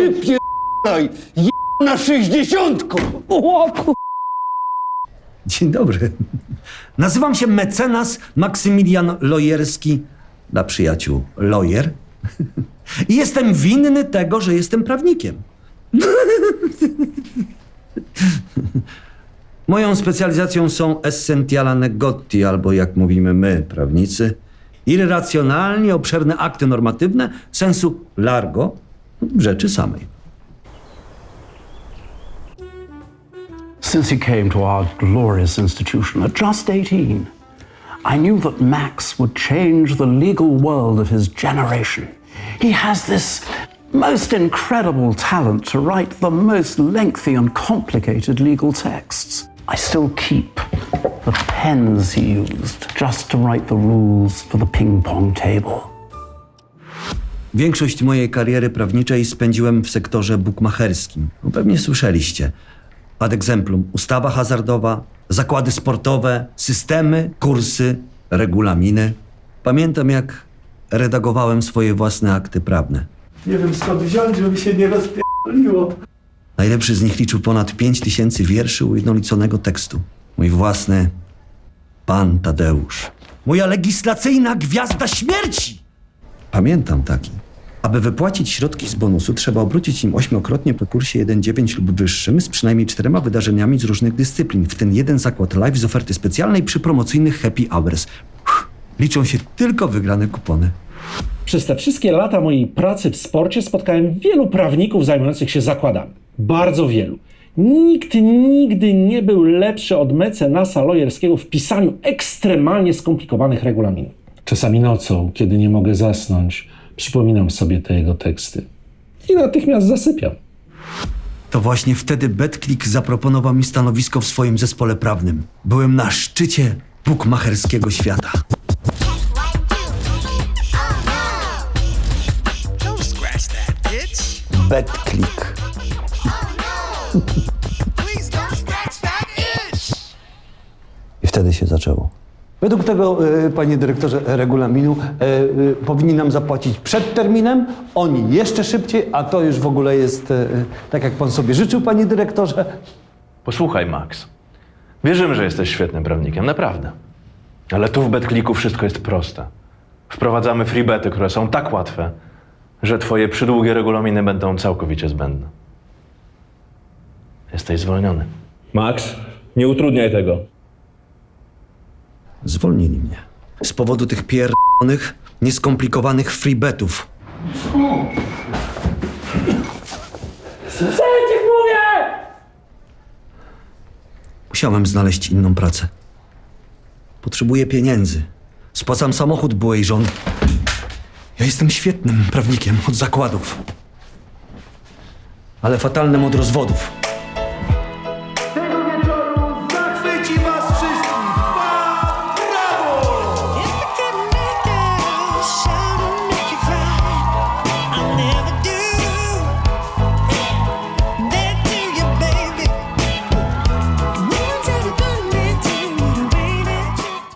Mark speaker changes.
Speaker 1: Wypierdaj! na sześćdziesiątką!
Speaker 2: O, ku...
Speaker 3: Dzień dobry. Nazywam się mecenas Maksymilian Lojerski, dla przyjaciół Lojer. I jestem winny tego, że jestem prawnikiem. Moją specjalizacją są essentiala negotii, albo jak mówimy my, prawnicy, irracjonalnie obszerne akty normatywne sensu largo rzeczy samej.
Speaker 4: Since he came to our glorious institution at just 18, I knew that Max would change the legal world of his generation. He has this most incredible talent to write the most lengthy and complicated legal texts. I still keep the pens he used just to write the rules for the ping pong table.
Speaker 3: Większość mojej kariery prawniczej spędziłem w sektorze bukmacherskim. No, pewnie słyszeliście. Ad exemplum ustawa hazardowa, zakłady sportowe, systemy, kursy, regulaminy. Pamiętam, jak redagowałem swoje własne akty prawne. Nie wiem skąd wziąć, żeby się nie rozpierdoliło. Najlepszy z nich liczył ponad 5 tysięcy wierszy ujednoliconego tekstu. Mój własny Pan Tadeusz. Moja legislacyjna gwiazda śmierci! Pamiętam taki. Aby wypłacić środki z bonusu, trzeba obrócić im ośmiokrotnie po kursie 1.9 lub wyższym z przynajmniej czterema wydarzeniami z różnych dyscyplin, w ten jeden zakład live z oferty specjalnej przy promocyjnych happy hours. Uff, liczą się tylko wygrane kupony.
Speaker 2: Przez te wszystkie lata mojej pracy w sporcie spotkałem wielu prawników zajmujących się zakładami. Bardzo wielu. Nikt nigdy nie był lepszy od mecenasa lojerskiego w pisaniu ekstremalnie skomplikowanych regulaminów. Czasami nocą, kiedy nie mogę zasnąć, przypominam sobie te jego teksty. I natychmiast zasypiam.
Speaker 3: To właśnie wtedy BetClick zaproponował mi stanowisko w swoim zespole prawnym. Byłem na szczycie bukmacherskiego świata.
Speaker 5: Don't
Speaker 1: Według tego, e, panie dyrektorze, regulaminu e, e, powinni nam zapłacić przed terminem, oni jeszcze szybciej, a to już w ogóle jest tak, jak pan sobie życzył, panie dyrektorze.
Speaker 6: Posłuchaj, Max. Wierzymy, że jesteś świetnym prawnikiem, naprawdę. Ale tu w BetClicku wszystko jest proste. Wprowadzamy freebety, które są tak łatwe, że twoje przydługie regulaminy będą całkowicie zbędne. Jesteś zwolniony.
Speaker 7: Max, nie utrudniaj tego.
Speaker 3: Zwolnili mnie. Z powodu tych pierdolonych, nieskomplikowanych freebetów. Musiałem znaleźć inną pracę. Potrzebuję pieniędzy. Spłacam samochód byłej żony. Ja jestem świetnym prawnikiem od zakładów. Ale fatalnym od rozwodów.